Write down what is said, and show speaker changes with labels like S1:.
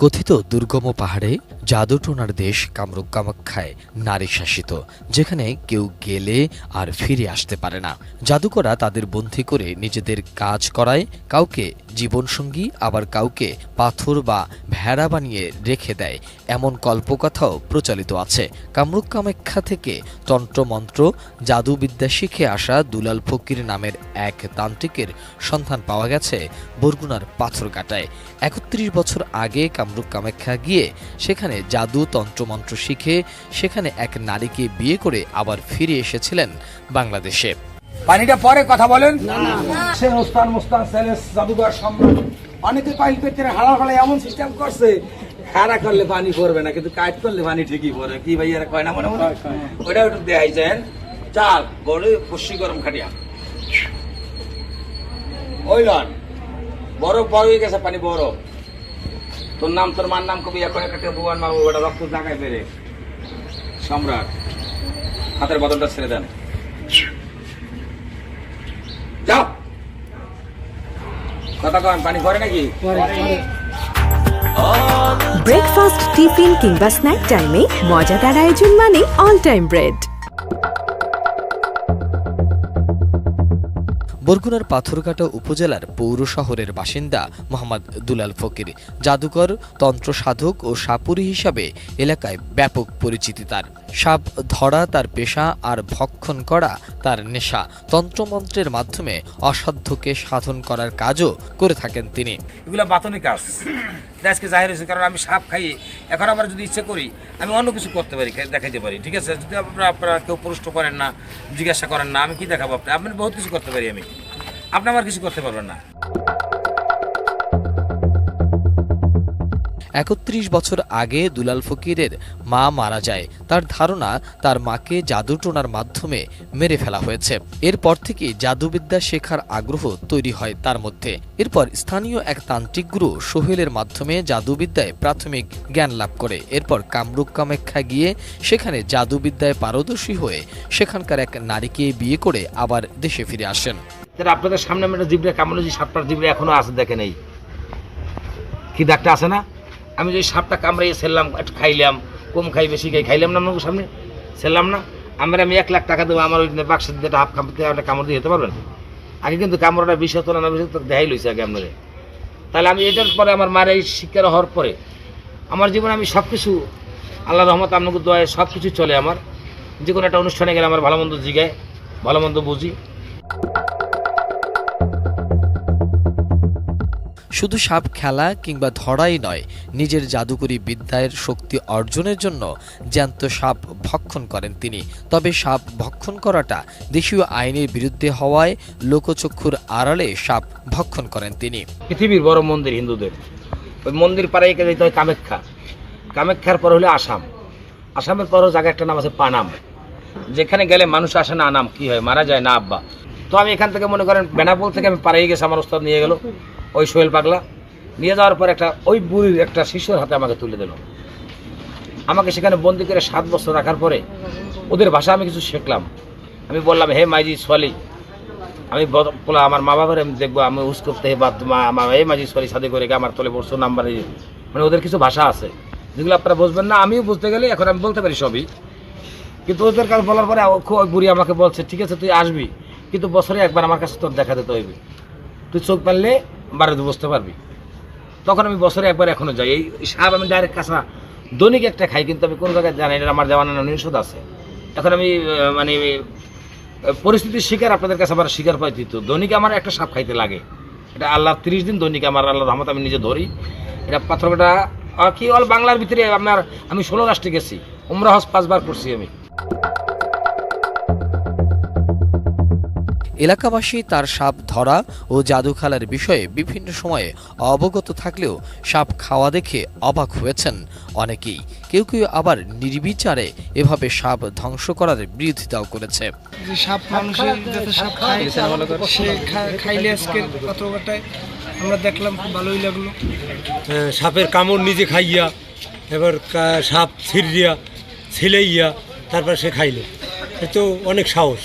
S1: কথিত দুর্গম পাহাড়ে জাদুটোনার দেশ কামরূপ কামাখ্যায় নারী শাসিত, যেখানে কেউ গেলে আর ফিরে আসতে পারে না। জাদুকরা তাদের বন্দী করে নিজেদের কাজ করায়, কাউকে জীবনসঙ্গী, আবার কাউকে পাথর বা ভেড়া বানিয়ে রেখে দেয়। এমন কল্পকথাও প্রচলিত আছে। কামরূপ কামাখ্যা থেকে তন্ত্রমন্ত্র জাদুবিদ্যা শিখে আসা দুলাল ফকির নামের এক তান্ত্রিকের সন্ধান পাওয়া গেছে বরগুনার পাথরঘাটায়। একত্রিশ বছর আগে কামরূপ কামাখ্যা গিয়ে সেখানে জাদু তন্ত্রমন্ত্র শিখে সেখানে এক নারীকে বিয়ে করে আবার ফিরে এসেছিলেন বাংলাদেশে।
S2: পানিটা পরে কথা বলেন। সে ওস্তান মুস্তান সেলেস জাদুঘর সম্রাট। অনেকে পাইল পেতে হালা ফালা এমন সিস্টেম করছে। খাড়া করলে পানি পড়বে না কিন্তু কাজ করলে পানি ঠিকই পড়ে। কি ভাই এরা কয় না মনে মনে? ওইটা একটু দেখাইছেন। চাল বড় কষি গরম খাটিয়া। ওই লন বরফ বড় হয়ে গেছে পানি বরফ। তোর নাম, তোর মার নাম কবি এখন একটা ভগবান মা ওটা রক্ত জাগায় বেড়ে সম্রাট, হাতের বদলটা ছেড়ে দেন। যাও। কথা কন পানি পরে নাকি?
S3: ব্রেকফাস্ট টিফিন কিংবা স্ন্যাক টাইমে মজাদার আয়োজন মানে অল টাইম ব্রেড
S1: বরগুনার পাথরঘাটা উপজেলার পৌর শহরের বাসিন্দা মোহাম্মদ দুলাল ফকির। জাদুকর তন্ত্র সাধক ও সাপুরি হিসাবে এলাকায় ব্যাপক পরিচিতি তার। সাপ ধরা তার পেশা আর ভক্ষণ করা তার নেশা। তন্ত্রমন্ত্রের মাধ্যমে অসাধ্যকে সাধন করার কাজও করে থাকেন তিনি।
S2: এগুলো বাতনি কাজ। আজকে জাহির হয়েছে, কারণ আমি সাপ খাই, এখন আবার যদি ইচ্ছে করি, আমি অন্য কিছু করতে পারি দেখাইতে পারি, ঠিক আছে? যদি আপনারা আপনারা কেউ প্রশ্ন করেন না, জিজ্ঞাসা করেন না, আমি কি দেখাবো আপনি আপনি বহুত কিছু করতে পারি আমি। আপনি আমার কিছু করতে পারবেন না।
S1: একত্রিশ বছর আগে দুলাল ফকিরের মা মারা যায়। তার ধারণা তার মাকে জাদুটোনার মাধ্যমে মেরে ফেলা হয়েছে। এরপর থেকে জাদুবিদ্যা শেখার আগ্রহ তৈরি হয় তার মধ্যে। এরপর স্থানীয় এক তান্ত্রিক গুরু সোহেলের মাধ্যমে জাদুবিদ্যায় প্রাথমিক জ্ঞান লাভ করে। এরপর কামরূপ কামাখ্যা গিয়ে সেখানে জাদুবিদ্যায় পারদর্শী হয়ে সেখানকার এক নারীকে বিয়ে করে আবার দেশে ফিরে আসেন।
S2: আপনাদের সামনে আমি একটা জিবরে কামড়েছি সাপটার জিবরে এখনও আছে, দেখে নেই। কি দাগটা আছে না? আমি যদি সাপটা কামড়াইয়ে একটু খাইলাম, কম খাই, বেশি খাই, খাইলাম না আপনার সামনে? ছেড়লাম না। আমরা আমি এক লাখ টাকা দেবো, আমার ওই বাক্সের দিতে হাফ কামড়তে একটা কামড় দিয়ে যেতে পারবেন? আগে কিন্তু কামড়টা বিষ হতো না বিষ দেখাই লইছে আগে আপনাদের। তাহলে আমি এটার পরে আমার মায়ের এই শিক্ষার হওয়ার পরে আমার জীবনে আমি সব কিছু আল্লাহ রহমত, আপনাকে দোয়ায় সব কিছু চলে আমার। যে কোনো একটা অনুষ্ঠানে গেলে আমার ভালো মন্দ জিগায়, ভালো মন্দ বুঝি।
S1: শুধু সাপ খেলা কিংবা ধরাই নয়, নিজের জাদুকরি বিদ্যায়ের শক্তি অর্জনের জন্য জ্যান্ত সাপ ভক্ষণ করেন তিনি। তবে সাপ ভক্ষণ করাটা দেশীয় আইনের বিরুদ্ধে হওয়ায় লোকচক্ষুর আড়ালে সাপ ভক্ষণ করেন তিনি।
S2: পৃথিবীর বড় মন্দির হিন্দুদের। ওই মন্দির পাড়ায় যেতে হয় কামাখ্যা। কামাখ্যার পর হলো আসাম। আসামের পরও জায়গা একটা নাম আছে পানাম। যেখানে গেলে মানুষ আসে, না আনাম কি হয়? মারা যায় না, আব্বা? তো আমি এখান থেকে মনে করেন বেনাপোল থেকে আমি পাড়াই গেছি আমার ওস্তাদ নিয়ে গেল। ওই সোহেল পাগলা নিয়ে যাওয়ার পর একটা, ওই বুড়ির একটা শিশুর হাতে আমাকে তুলে দিল। আমাকে সেখানে বন্দি করে সাত বছর রাখার পরে ওদের ভাষা আমি কিছু শিখলাম। আমি বললাম, হে মাইজি সোয়ালি, আমি বলা আমার মা বাবার আমি দেখব, আমি উস করতে হে বাদ মা আমার এই মাঝি সরি সাথে করে আমার তলে বসছো নাম্বার মানে ওদের কিছু ভাষা আছে। যেগুলো আপনারা বুঝবেন না, আমিও বুঝতে গেলে এখন আমি বলতে পারি সবই। কিন্তু ওদের কাছে বলার পরে বুড়ি আমাকে বলছে, ঠিক আছে, তুই আসবি, কিন্তু বছরে একবার আমার কাছে তোর দেখা দিতে হইবে। তুই চোখ পারলে বারে বুঝতে পারবি। তখন আমি বছরে একবার এখনও যাই। এই সাপ আমি ডাইরেক্ট কাঁচা দৈনিক একটা খাই, কিন্তু আমি কোনো জায়গায় জানি না, আমার দেওয়ানো নিষেধ আছে। এখন আমি মানে পরিস্থিতির শিকার আপনাদের কাছে আমার শিকার পাই দিত দৈনিক আমার একটা সাপ খাইতে লাগে। এটা আল্লাহ তিরিশ দিন দৈনিক আমার আল্লাহ রহমত, আমি নিজে ধরি। এটা পাথরটা কি, অল বাংলার ভিতরে আপনার, আমি ষোলো রাষ্ট্রে গেছি। উমরা হজ পাঁচবার করছি আমি।
S1: এলাকাবাসী তার সাপ ধরা ও জাদু খেলার বিষয়ে বিভিন্ন সময়ে অবগত থাকলেও সাপ খাওয়া দেখে অবাক হয়েছেন অনেকেই। কেউ কেউ আবার নির্বিচারে এভাবে সাপ ধ্বংস করার বিরোধিতাও করেছে।
S4: সাপ মানুষের যাতে সাপ খায় সে খাইলে আমরা দেখলাম খুব ভালোই লাগল।
S5: সাপের কামড় নিজে খাইয়া এবার সাপ ছিড়িয়া ছিলাইয়া তারপর সে খাইল। এ তো অনেক সাহস।